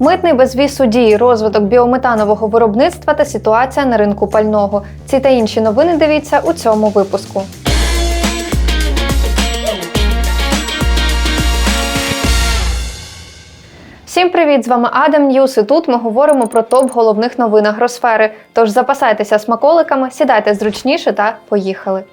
Митний безвіз у дії, розвиток біометанового виробництва та ситуація на ринку пального. Ці та інші новини дивіться у цьому випуску. Всім привіт! З вами Адам Ньюс. І тут ми говоримо про топ головних новин агросфери. Тож запасайтеся смаколиками, сідайте зручніше та поїхали.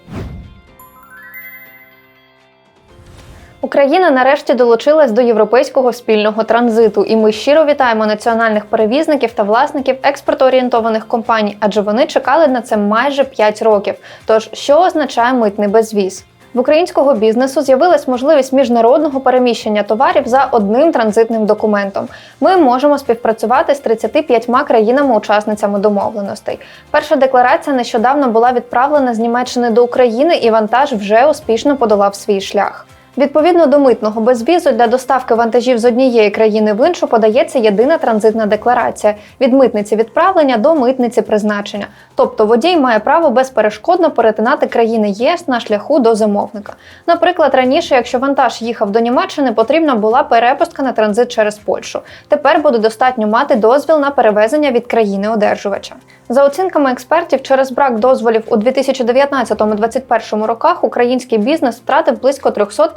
Україна нарешті долучилась до європейського спільного транзиту, і ми щиро вітаємо національних перевізників та власників експортоорієнтованих компаній, адже вони чекали на це майже 5 років. Тож, що означає митний безвіз? В українського бізнесу з'явилась можливість міжнародного переміщення товарів за одним транзитним документом. Ми можемо співпрацювати з 35 країнами-учасницями домовленостей. Перша декларація нещодавно була відправлена з Німеччини до України, і вантаж вже успішно подолав свій шлях. Відповідно до митного безвізу для доставки вантажів з однієї країни в іншу подається єдина транзитна декларація від митниці відправлення до митниці призначення. Тобто водій має право безперешкодно перетинати країни ЄС на шляху до замовника. Наприклад, раніше, якщо вантаж їхав до Німеччини, потрібна була перепустка на транзит через Польщу. Тепер буде достатньо мати дозвіл на перевезення від країни одержувача. За оцінками експертів, через брак дозволів у 2019-2021 роках український бізнес втратив близько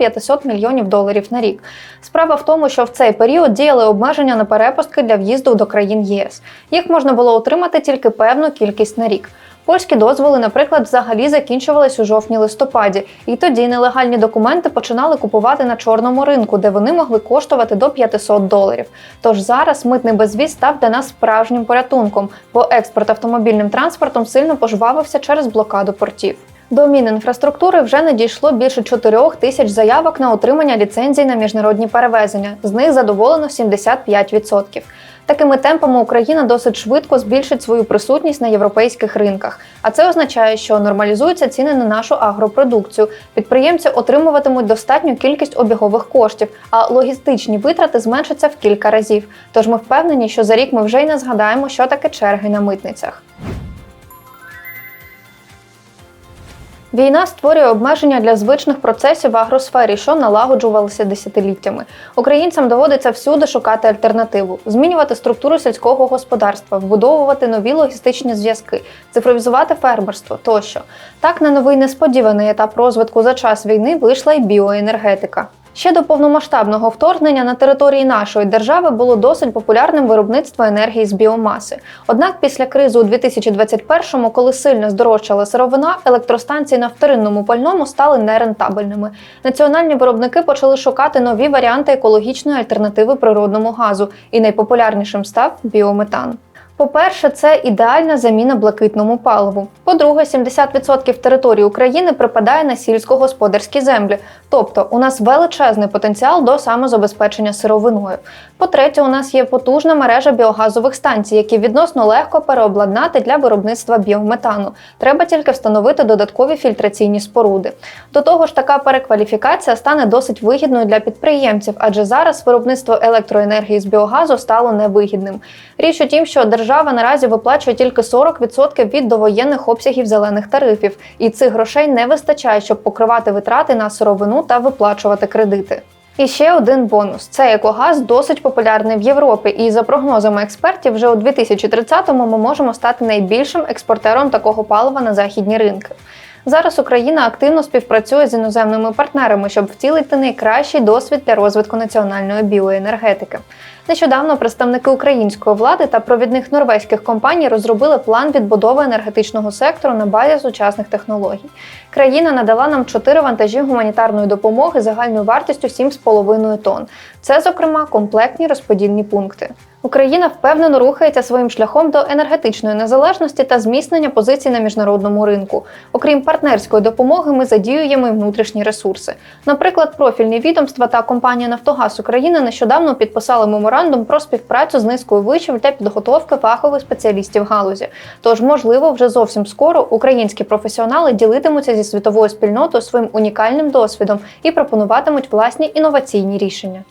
300-500 мільйонів доларів на рік. Справа в тому, що в цей період діяли обмеження на перепустки для в'їзду до країн ЄС. Їх можна було отримати тільки певну кількість на рік. Польські дозволи, наприклад, взагалі закінчувались у жовтні-листопаді, і тоді нелегальні документи починали купувати на чорному ринку, де вони могли коштувати до 500 доларів. Тож зараз митний безвіз став для нас справжнім порятунком, бо експорт автомобільним транспортом сильно пожвавився через блокаду портів. До Мінінфраструктури вже надійшло більше 4 тисяч заявок на отримання ліцензій на міжнародні перевезення. З них задоволено 75%. Такими темпами Україна досить швидко збільшить свою присутність на європейських ринках. А це означає, що нормалізуються ціни на нашу агропродукцію. Підприємці отримуватимуть достатню кількість обігових коштів, а логістичні витрати зменшаться в кілька разів. Тож ми впевнені, що за рік ми вже й не згадаємо, що таке черги на митницях. Війна створює обмеження для звичних процесів в агросфері, що налагоджувалися десятиліттями. Українцям доводиться всюди шукати альтернативу, змінювати структуру сільського господарства, вбудовувати нові логістичні зв'язки, цифровізувати фермерство тощо. Так на новий несподіваний етап розвитку за час війни вийшла й біоенергетика. Ще до повномасштабного вторгнення на території нашої держави було досить популярним виробництво енергії з біомаси. Однак після кризи у 2021-му, коли сильно здорожчала сировина, електростанції на вторинному пальному стали нерентабельними. Національні виробники почали шукати нові варіанти екологічної альтернативи природному газу, і найпопулярнішим став біометан. По-перше, це ідеальна заміна блакитному паливу. По-друге, 70% території України припадає на сільськогосподарські землі, тобто у нас величезний потенціал до самозабезпечення сировиною. По-третє, у нас є потужна мережа біогазових станцій, які відносно легко переобладнати для виробництва біометану. Треба тільки встановити додаткові фільтраційні споруди. До того ж, така перекваліфікація стане досить вигідною для підприємців, адже зараз виробництво електроенергії з біогазу стало невигідним. Річ у тім, що держава наразі виплачує тільки 40% від довоєнних обсягів зелених тарифів, і цих грошей не вистачає, щоб покривати витрати на сировину та виплачувати кредити. І ще один бонус: це екогаз досить популярний в Європі, і за прогнозами експертів, вже у 2030-му ми можемо стати найбільшим експортером такого палива на західні ринки. Зараз Україна активно співпрацює з іноземними партнерами, щоб втілити найкращий досвід для розвитку національної біоенергетики. Нещодавно представники української влади та провідних норвезьких компаній розробили план відбудови енергетичного сектору на базі сучасних технологій. Країна надала нам чотири вантажі гуманітарної допомоги загальною вартістю 7,5 тонн. Це, зокрема, комплектні розподільні пункти. Україна впевнено рухається своїм шляхом до енергетичної незалежності та зміцнення позицій на міжнародному ринку. Окрім партнерської допомоги, ми задіюємо і внутрішні ресурси. Наприклад, профільні відомства та компанія Нафтогаз України нещодавно підписали меморандум про співпрацю з низкою вишів для підготовки фахових спеціалістів галузі. Тож, можливо, вже зовсім скоро українські професіонали ділитимуться зі світовою спільнотою своїм унікальним досвідом і пропонуватимуть власні інноваційні рішення.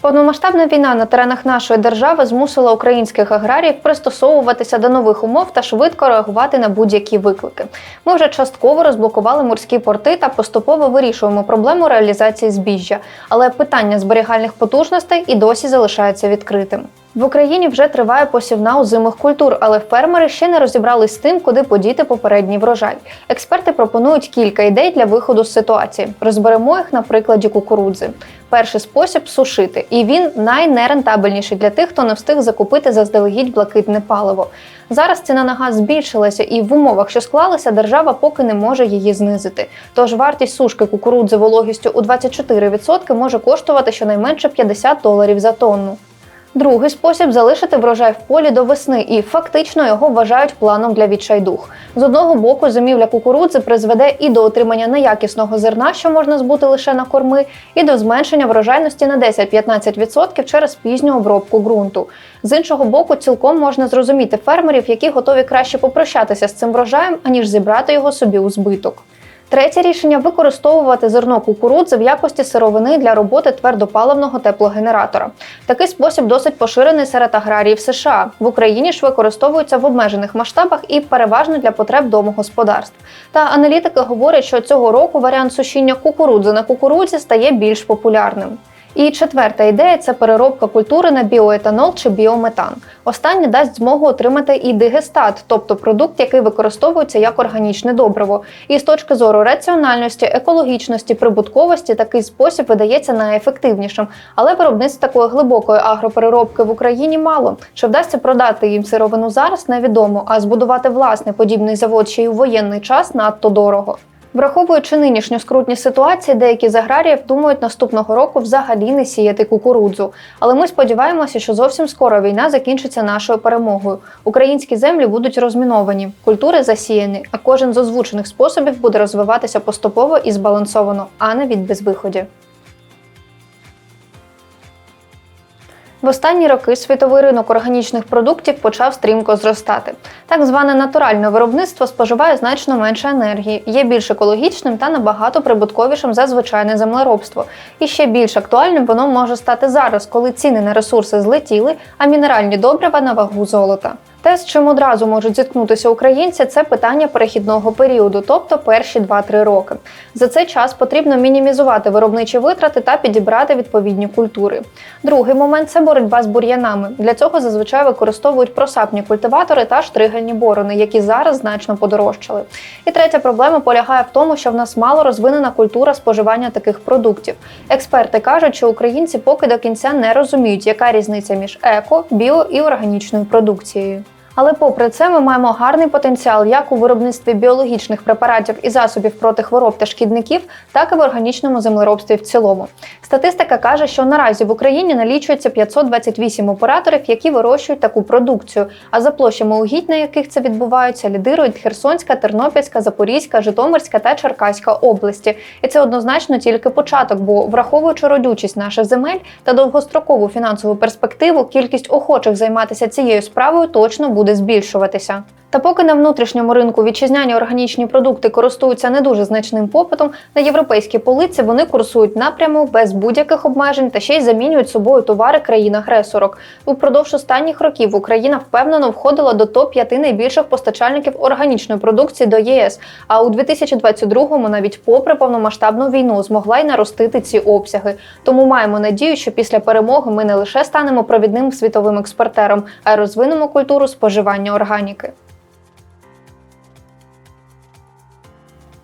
Повномасштабна війна на теренах нашої держави змусила українських аграріїв пристосовуватися до нових умов та швидко реагувати на будь-які виклики. Ми вже частково розблокували морські порти та поступово вирішуємо проблему реалізації збіжжя, але питання зберігальних потужностей і досі залишається відкритим. В Україні вже триває посівна озимих культур, але фермери ще не розібрались з тим, куди подіти попередній врожай. Експерти пропонують кілька ідей для виходу з ситуації. Розберемо їх на прикладі кукурудзи. Перший спосіб сушити, і він найнерентабельніший для тих, хто не встиг закупити заздалегідь блакитне паливо. Зараз ціна на газ збільшилася, і в умовах, що склалися, держава поки не може її знизити. Тож вартість сушки кукурудзи вологістю у 24% може коштувати щонайменше 50 доларів за тонну. Другий спосіб залишити врожай в полі до весни, і фактично його вважають планом для відчайдух. З одного боку, зимівля кукурудзи призведе і до отримання неякісного зерна, що можна збути лише на корми, і до зменшення врожайності на 10-15% через пізню обробку ґрунту. З іншого боку, цілком можна зрозуміти фермерів, які готові краще попрощатися з цим врожаєм, аніж зібрати його собі у збиток. Третє рішення використовувати зерно кукурудзи в якості сировини для роботи твердопаливного теплогенератора. Такий спосіб досить поширений серед аграріїв США. В Україні ж використовується в обмежених масштабах і переважно для потреб домогосподарств. Та аналітики говорять, що цього року варіант сушіння кукурудзи на кукурудзі стає більш популярним. І четверта ідея це переробка культури на біоетанол чи біометан. Останнє дасть змогу отримати і дигестат, тобто продукт, який використовується як органічне добриво. І з точки зору раціональності, екологічності, прибутковості такий спосіб видається найефективнішим. Але виробництв такої глибокої агропереробки в Україні мало. Чи вдасться продати їм сировину зараз, невідомо, а збудувати власний подібний завод ще й у воєнний час надто дорого. Враховуючи нинішню скрутні ситуації, деякі з аграріїв думають наступного року взагалі не сіяти кукурудзу. Але ми сподіваємося, що зовсім скоро війна закінчиться нашою перемогою. Українські землі будуть розміновані, культури засіяні, а кожен з озвучених способів буде розвиватися поступово і збалансовано, а не від безвиході. В останні роки світовий ринок органічних продуктів почав стрімко зростати. Так зване натуральне виробництво споживає значно менше енергії, є більш екологічним та набагато прибутковішим за звичайне землеробство. І ще більш актуальним воно може стати зараз, коли ціни на ресурси злетіли, а мінеральні добрива на вагу золота. Те, з чим одразу можуть зіткнутися українці, це питання перехідного періоду, тобто перші 2-3 роки. За цей час потрібно мінімізувати виробничі витрати та підібрати відповідні культури. Другий момент це боротьба з бур'янами. Для цього зазвичай використовують просапні культиватори та штригельні борони, які зараз значно подорожчали. І третя проблема полягає в тому, що в нас мало розвинена культура споживання таких продуктів. Експерти кажуть, що українці поки до кінця не розуміють, яка різниця між еко, біо і органічною продукцією. Але попри це, ми маємо гарний потенціал як у виробництві біологічних препаратів і засобів проти хвороб та шкідників, так і в органічному землеробстві в цілому. Статистика каже, що наразі в Україні налічується 528 операторів, які вирощують таку продукцію. А за площами угідь, на яких це відбувається, лідирують Херсонська, Тернопільська, Запорізька, Житомирська та Черкаська області. І це однозначно тільки початок, бо враховуючи родючість наших земель та довгострокову фінансову перспективу, кількість охочих займатися цією справою точно буде буде збільшуватися. Та поки на внутрішньому ринку вітчизняні органічні продукти користуються не дуже значним попитом, на європейські полиці вони курсують напряму без будь-яких обмежень та ще й замінюють собою товари країн-агресорок. Упродовж останніх років Україна впевнено входила до топ 5 найбільших постачальників органічної продукції до ЄС. А у 2022-му навіть попри повномасштабну війну змогла й наростити ці обсяги. Тому маємо надію, що після перемоги ми не лише станемо провідним світовим експортером, а й розвинемо культуру споживання органіки.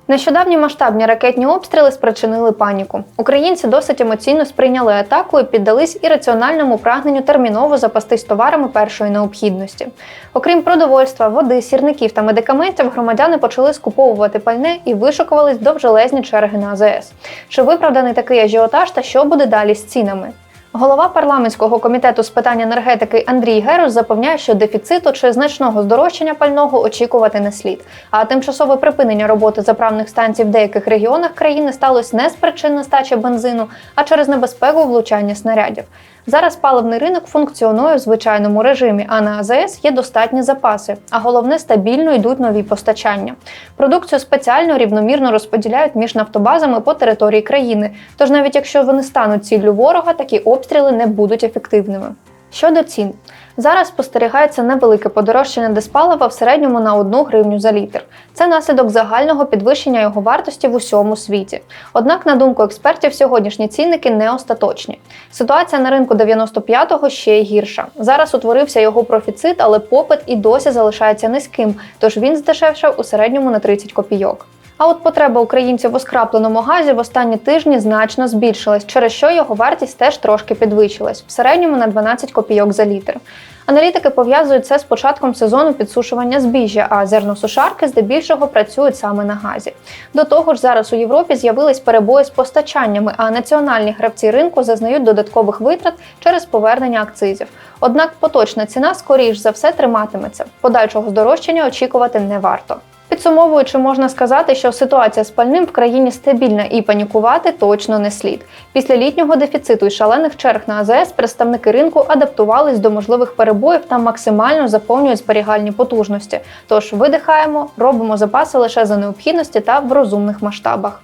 Нещодавні масштабні ракетні обстріли спричинили паніку. Українці досить емоційно сприйняли атаку і піддались ірраціональному прагненню терміново запастись товарами першої необхідності. Окрім продовольства, води, сірників та медикаментів, громадяни почали скуповувати пальне і вишукувались довжелезні черги на АЗС. Чи виправданий такий ажіотаж та що буде далі з цінами? Голова парламентського комітету з питань енергетики Андрій Герус запевняє, що дефіциту чи значного здорожчання пального очікувати не слід. А тимчасове припинення роботи заправних станцій в деяких регіонах країни сталося не з причин нестачі бензину, а через небезпеку влучання снарядів. Зараз паливний ринок функціонує в звичайному режимі, а на АЗС є достатні запаси. А головне стабільно йдуть нові постачання. Продукцію спеціально рівномірно розподіляють між нафтобазами по території країни. Тож навіть якщо вони стануть ціллю ворога, такі обстріли не будуть ефективними. Щодо цін, зараз спостерігається невелике подорожчання диспалива в середньому на 1 гривню за літр. Це наслідок загального підвищення його вартості в усьому світі. Однак, на думку експертів, сьогоднішні цінники не остаточні. Ситуація на ринку 95-го ще й гірша. Зараз утворився його профіцит, але попит і досі залишається низьким, тож він здешевшав у середньому на 30 копійок. А от потреба українців у скрапленому газі в останні тижні значно збільшилась, через що його вартість теж трошки підвищилась в середньому на 12 копійок за літр. Аналітики пов'язують це з початком сезону підсушування збіжжя, а зерносушарки здебільшого працюють саме на газі. До того ж, зараз у Європі з'явились перебої з постачаннями, а національні гравці ринку зазнають додаткових витрат через повернення акцизів. Однак поточна ціна скоріш за все триматиметься. Подальшого здорожчання очікувати не варто. Підсумовуючи, можна сказати, що ситуація з пальним в країні стабільна і панікувати точно не слід. Після літнього дефіциту і шалених черг на АЗС представники ринку адаптувались до можливих перебоїв та максимально заповнюють зберігальні потужності. Тож видихаємо, робимо запаси лише за необхідності та в розумних масштабах.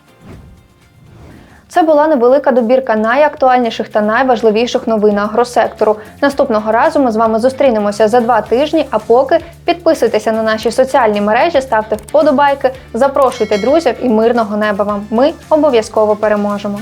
Це була невелика добірка найактуальніших та найважливіших новин агросектору. Наступного разу ми з вами зустрінемося за два тижні. А поки підписуйтеся на наші соціальні мережі, ставте вподобайки, запрошуйте друзів і мирного неба вам. Ми обов'язково переможемо.